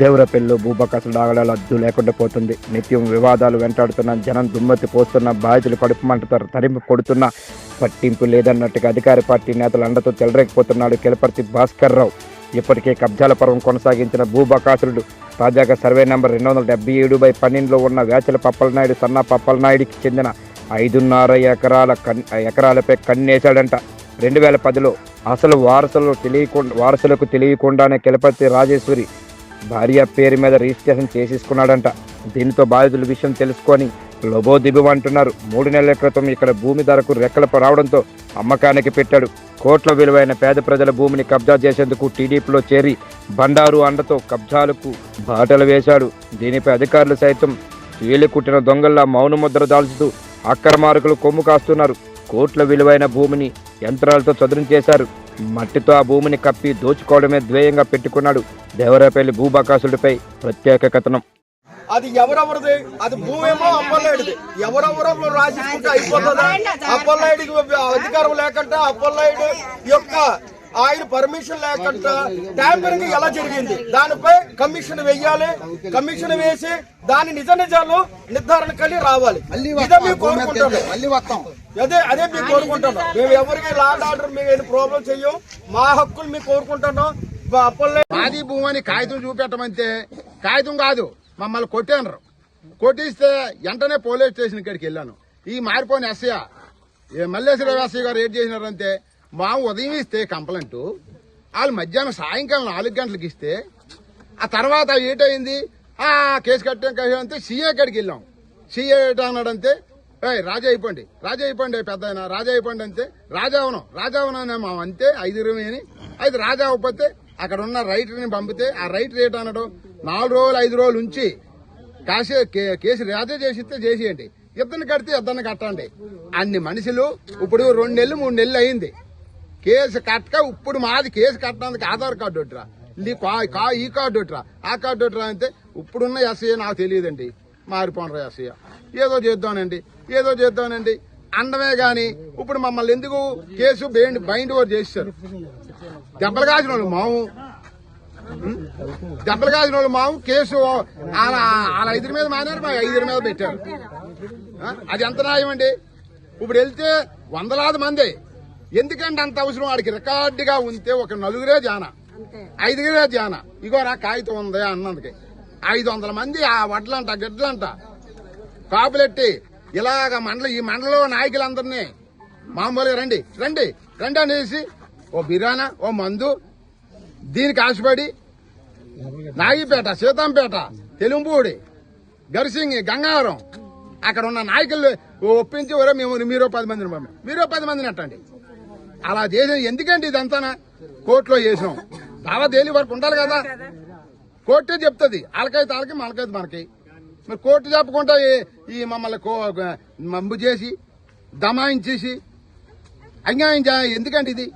దేవరపల్లిలో భూబకాసులు ఆగడాలు అద్దు లేకుండా పోతుంది. నిత్యం వివాదాలు వెంటాడుతున్న జనం దుమ్మతి పోస్తున్న బాధితులు కడుపు మంటతో తరిమి కొడుతున్న పట్టింపు లేదన్నట్టుగా అధికార పార్టీ నేతలు అండతో చెలరేగిపోతున్నాడు కెలపర్తి భాస్కర్ రావు ఇప్పటికే కబ్జాల పర్వం కొనసాగించిన భూబకాసురుడు తాజాగా సర్వే నెంబర్ రెండు వందల డెబ్బై ఏడు బై పన్నెండులో ఉన్న వేచల పప్పలనాయుడు సన్నా పప్పలనాయుడికి చెందిన ఐదున్నర ఎకరాల కన్ ఎకరాలపై కన్నేశాడంట. రెండు వేల పదిలో అసలు వారసులు తెలియకుండా వారసులకు తెలియకుండానే కెలపర్తి రాజేశ్వరి భార్య పేరు మీద రిజిస్ట్రేషన్ చేసేసుకున్నాడంట. దీనితో బాధితుల విషయం తెలుసుకొని అంటున్నారు. మూడు నెలల క్రితం ఇక్కడ భూమి ధరకు రెక్కలపు రావడంతో అమ్మకానికి పెట్టాడు. కోట్ల విలువైన పేద ప్రజల భూమిని కబ్జా చేసేందుకు టీడీపీలో చేరి బండారు అండతో కబ్జాలకు బాటలు వేశాడు. దీనిపై అధికారులు సైతం వీలు కుట్టిన దొంగల్లా మౌనముద్ర దాల్చుతూ అక్రమార్కులు కొమ్ము కాస్తున్నారు. కోట్ల విలువైన భూమిని యంత్రాలతో చదును చేశారు. మట్టితో ఆ భూమిని కప్పి దోచుకోవడమే ధ్యేయంగా పెట్టుకున్నాడు దేవరాపల్లి భూబకాసుడిపై ప్రత్యేక కథనం. అది ఎవరెవరిది? అది భూమేమో అప్పలనాయుడిది. ఎవరెవరో రాసేసుకుంటే అయిపోతుందా? అప్పలనాయుడికి అధికారం లేకుండా అప్పలనాయుడు యొక్క ఆయన పర్మిషన్ లేకుండా ట్యాంపరింగ్ ఎలా జరిగింది? దానిపై కమిషన్ వెయ్యాలి కమిషన్ వేసి దాని నిజ నిజాలు నిర్ధారణ కలిగి రావాలి. ఇదే మేము కోరుకుంటున్నాం. మళ్ళీ వస్తాం. అదే అదే మేము కోరుకుంటున్నాం. మేము ఎవరికి లాండ్ ఆర్డర్ మేము ప్రాబ్లం చెయ్యం మా హక్కులు మేము కోరుకుంటున్నాం. మాది భూమని కాగితం చూపెట్టమంటే కాగితం కాదు మమ్మల్ని కొట్టానరు. కొట్టిస్తే వెంటనే పోలీస్ స్టేషన్ ఇక్కడికి వెళ్ళాను. ఈ మారిపోయిన ఎస్ఐ ఏ మల్లేశ్వర ఎస్ఐ గారు ఏం చేసినారంటే మా ఉదయం ఇస్తే కంప్లైంట్ వాళ్ళు మధ్యాహ్నం సాయంకాలం నాలుగు గంటలకు ఇస్తే ఆ తర్వాత ఏటైంది ఆ కేసు కట్టాం కదా అంతే సీఏ కాడికి వెళ్ళాం. సీఏ ఏట అన్నాడంటే రాజా అయిపోండి రాజా అయిపోండి పెద్ద ఆయన రాజా అయిపోండి అంతే రాజా అవనం రాజా అవనం మా అంతే ఐదుగురు అని. అయితే రాజా అవ్వకపోతే అక్కడ ఉన్న రైటర్ని పంపితే ఆ రైటర్ ఏట నాలుగు రోజులు ఐదు రోజులు ఉంచి కాసే కేసు రాజా చేసిస్తే చేసేయండి. ఇద్దరిని కడితే ఇద్దరిని కట్టండి. అన్ని మనుషులు ఇప్పుడు రెండు నెలలు మూడు నెలలు అయింది. కేసు కట్టక ఇప్పుడు మాది కేసు కట్టడానికి ఆధార్ కార్డు ఒకటిరా కా- ఈ కార్డు ఒకటిరా ఆ కార్డు ఒకటిరా అంటే ఇప్పుడున్న ఎస్ఐ నాకు తెలియదండి. మారిపోనరా ఎస్ఐ. ఏదో చేద్దామనండి. ఏదో చేద్దామనండి. అండమే గాని ఇప్పుడు మమ్మల్ని ఎందుకు కేసు బైండ్ బైండ్ ఓవర్ చేశారు దెబ్బలు కాసిన వాళ్ళు మాము. దెబ్బలు కాసిన వాళ్ళు మాము. కేసు వాళ్ళ వాళ్ళ మీద మానారు మా ఐదుగురి మీద పెట్టారు. అది ఎంత న్యాయం అండి ఇప్పుడు వెళ్తే వందలాది మంది. ఎందుకంటే అంత అవసరం? వాడికి రికార్డుగా ఉంటే ఒక నలుగురే జాన. ఐదుగురే జాన. ఇగో నా కాగితం ఉంది అన్నందుకే. ఐదు వందల మంది ఆ వడ్లంట గిడ్లంట. కాపులెట్టి ఇలాగ మండల ఈ మండలంలో నాయకులందరినీ మామూలుగా రండి రండి రండి అనేసి ఓ బిర్యానా ఓ మందు దీనికి ఆశపడి నాగిపేట సీతంపేట తెలుంపూడి గరిసింగి గంగారం అక్కడ ఉన్న నాయకులు ఒప్పించి ఒరే మేము మీరో పది మందిని పంపి మీరో పది మందిని అట్టండి. అలా చేసిన ఎందుకండి ఇదంతానా? కోర్టులో చేసాం. బాగా తేలి వరకు ఉండాలి కదా? కోర్టే చెప్తుంది. వాళ్ళకైతే వాళ్ళకి మనకైతే మనకి. మరి కోర్టు చెప్పకుండా ఈ- మమ్మల్ని కో- మంబు చేసి దమాయించేసి అన్యాయం చే- ఎందుకండి ఇది?